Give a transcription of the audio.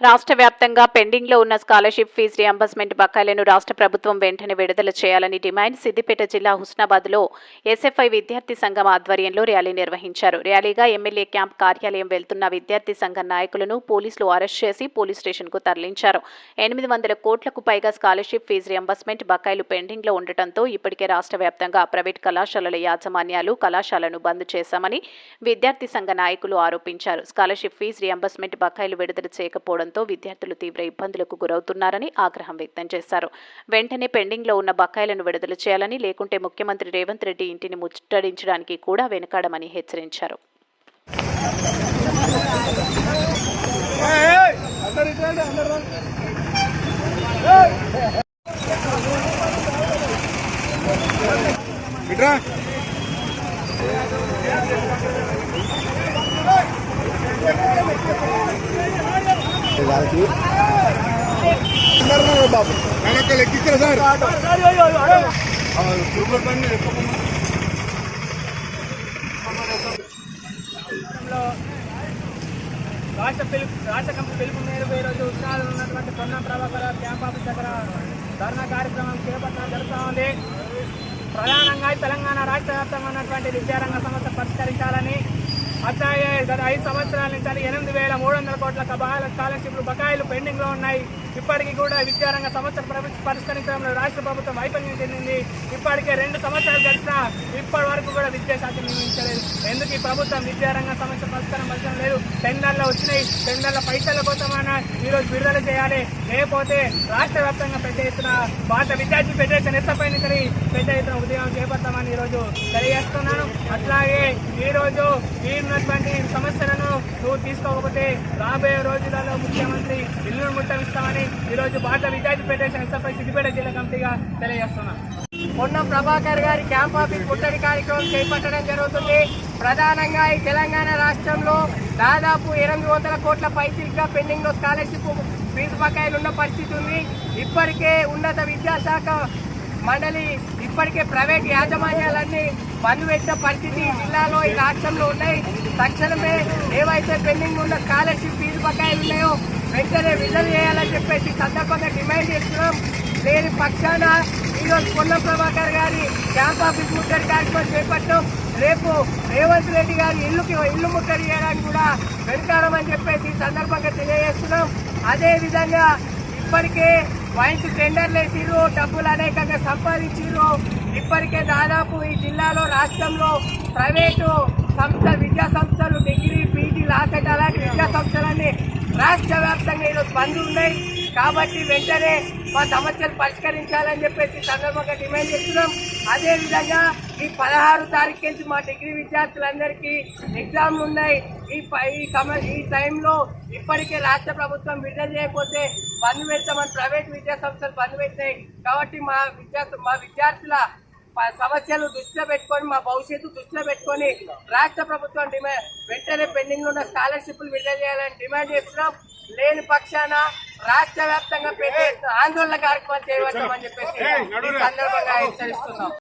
రాష్ట్ర వ్యాప్తంగా పెండింగ్లో ఉన్న స్కాలర్షిప్ ఫీజు రియంబర్స్మెంట్ బకాయిలను రాష్ట్ర ప్రభుత్వం వెంటనే విడుదల చేయాలని డిమాండ్ సిద్దిపేట జిల్లా హుస్నాబాద్లో ఎస్ఎఫ్ఐ విద్యార్థి సంఘం ఆధ్వర్యంలో ర్యాలీ నిర్వహించారు. ర్యాలీగా ఎమ్మెల్యే క్యాంప్ కార్యాలయం వెళ్తున్న విద్యార్థి సంఘ నాయకులను పోలీసులు అరెస్ట్ చేసి పోలీస్ స్టేషన్కు తరలించారు. ఎనిమిది వందల కోట్లకు పైగా స్కాలర్షిప్ ఫీజు రియంబర్స్మెంట్ బకాయిలు పెండింగ్లో ఉండటంతో ఇప్పటికే రాష్ట్ర వ్యాప్తంగా ప్రైవేట్ కళాశాలల యాజమాన్యాలు కళాశాలను బంద్ చేశామని విద్యార్థి సంఘ నాయకులు ఆరోపించారు. స్కాలర్షిప్ ఫీజు రియంబర్స్మెంట్ బకాయిలు విడుదల చేయకపోవడం చేయకపోవడంతో విద్యార్థులు తీవ్ర ఇబ్బందులకు గురవుతున్నారని ఆగ్రహం వ్యక్తం చేశారు వెంటనే పెండింగ్లో ఉన్న బకాయిలను విడుదల చేయాలని లేకుంటే ముఖ్యమంత్రి రేవంత్ రెడ్డి ఇంటిని ముట్టడించడానికి కూడా వెనుకాడమని హెచ్చరించారు ఇట్రా బాబు వెనక సార్ రాష్ట్ర పిలుపు రాష్ట్ర కమిటీ పిలుపు మేరకు ఈరోజు ఉత్సాహాలు ఉన్నటువంటి సొన్న ప్రభాకర్ క్యాంప్ ఆఫీస్ దగ్గర ధర్నా కార్యక్రమం చేపట్టడం జరుగుతూ ఉంది. ప్రధానంగా తెలంగాణ రాష్ట్ర వ్యాప్తంగా ఉన్నటువంటి విద్యారంగ సమస్య పరిష్కరించాలని అట్లాగే గత ఐదు సంవత్సరాల నుంచి ఎనిమిది వేల మూడు వందల కోట్ల బకాయిల స్కాలర్షిప్లు బకాయిలు పెండింగ్లో ఉన్నాయి. ఇప్పటికీ కూడా విద్యారంగ సమస్య పరిష్కరించడంలో రాష్ట్ర ప్రభుత్వం వైఫల్యం చెందింది. ఇప్పటికే రెండు సంవత్సరాలు గడిచినా ఇప్పటి వరకు కూడా విద్యాశాఖ నియమించలేదు ఎందుకు ఈ ప్రభుత్వం విద్యారంగ సమస్య పరిష్కారం పరిచయం లేదు? టెండర్లు వచ్చినాయి. టెండర్ల పైసల కోసమైనా ఈరోజు విడుదల చేయాలి. లేకపోతే రాష్ట్ర వ్యాప్తంగా పెద్ద ఎత్తున భారత విద్యార్థి ఫెడరేషన్ ఎస్ఎఫ్ఐ నుంచి పెద్ద ఎత్తున ఉద్యమం చేపడతామని ఈరోజు తెలియజేస్తున్నాను. అట్లాగే ఈరోజు ఈ ఉన్నటువంటి సమస్యలను నువ్వు తీసుకోకపోతే రాబోయే రోజులలో ముఖ్యమంత్రి ఇల్లు ముట్టమిస్తామని ఈ రోజు భారత విద్యార్థి ఫెడరేషన్ ఎస్ఎఫ్ఐ సిద్దిపేట జిల్లా కమిటీగా తెలియజేస్తున్నాం. పొన్నం ప్రభాకర్ గారి క్యాంప్ ఆఫీస్ ముట్టడి కార్యక్రమం చేపట్టడం జరుగుతుంది. ప్రధానంగా ఈ తెలంగాణ రాష్ట్రంలో దాదాపు ఎనిమిది వందల కోట్ల పైచిల్గా పెండింగ్లో స్కాలర్షిప్ ఫీజు బకాయిలు ఉన్న పరిస్థితి ఉంది. ఇప్పటికే ఉన్నత విద్యాశాఖ మండలి ఇప్పటికే ప్రైవేట్ యాజమాన్యాలన్నీ బంద్ పెట్టిన పరిస్థితి జిల్లాలో ఈ రాష్ట్రంలో ఉన్నాయి. తక్షణమే ఏవైతే పెండింగ్ ఉన్న స్కాలర్షిప్ ఫీజు బకాయిలు ఉన్నాయో వెంటనే విడుదల చేయాలని చెప్పేసి సందర్భంగా డిమాండ్ చేస్తున్నాం. లేని పక్షాన ఈరోజు పొన్నం ప్రభాకర్ గారి క్యాంప్ ఆఫీస్ ముట్టడి కార్యక్రమం చేపట్టడం రేపు రేవంత్ రెడ్డి గారి ఇల్లుకి ఇల్లు ముట్టడి చేయడానికి కూడా వెనుకాడమని చెప్పేసి ఈ సందర్భంగా తెలియజేస్తున్నాం. అదేవిధంగా ఇప్పటికే వైన్స్ టెండర్లు వేసిర్రు డబ్బులు అనేకంగా సంపాదించిర్రు. ఇప్పటికే దాదాపు ఈ జిల్లాలో రాష్ట్రంలో ప్రైవేటు సంస్థ విద్యా సంస్థలు డిగ్రీ పీజీ లాసెట్ అలాంటి విద్యా సంస్థలన్నీ రాష్ట్ర వ్యాప్తంగా ఈరోజు బంద్ ఉన్నాయి. కాబట్టి వెంటనే మా సమస్యలు పరిష్కరించాలని చెప్పేసి సందర్భంగా డిమాండ్ చేస్తున్నాం. అదేవిధంగా ఈ పదహారు తారీఖు నుంచి మా డిగ్రీ విద్యార్థులందరికీ ఎగ్జామ్లు ఉన్నాయి. ఈ ఈ సమ ఈ టైంలో ఇప్పటికే రాష్ట్ర ప్రభుత్వం విడుదల చేయకపోతే బంద్ పెడతామని ప్రైవేట్ విద్యా సంస్థలు బంద్ పెట్టాయి కాబట్టి మా విద్యార్థు మా విద్యార్థుల సమస్యలు దృష్టిలో పెట్టుకొని మా భవిష్యత్తు దృష్టిలో పెట్టుకొని రాష్ట్ర ప్రభుత్వం డిమాండ్ వెంటనే పెండింగ్ ఉన్న స్కాలర్షిప్లు విడుదల చేయాలని డిమాండ్ చేస్తున్నాం. లేని పక్షాన రాష్ట్ర వ్యాప్తంగా ఆందోళన కార్యక్రమం చేయవచ్చామని చెప్పేసి సందర్భంగా హెచ్చరిస్తున్నాం.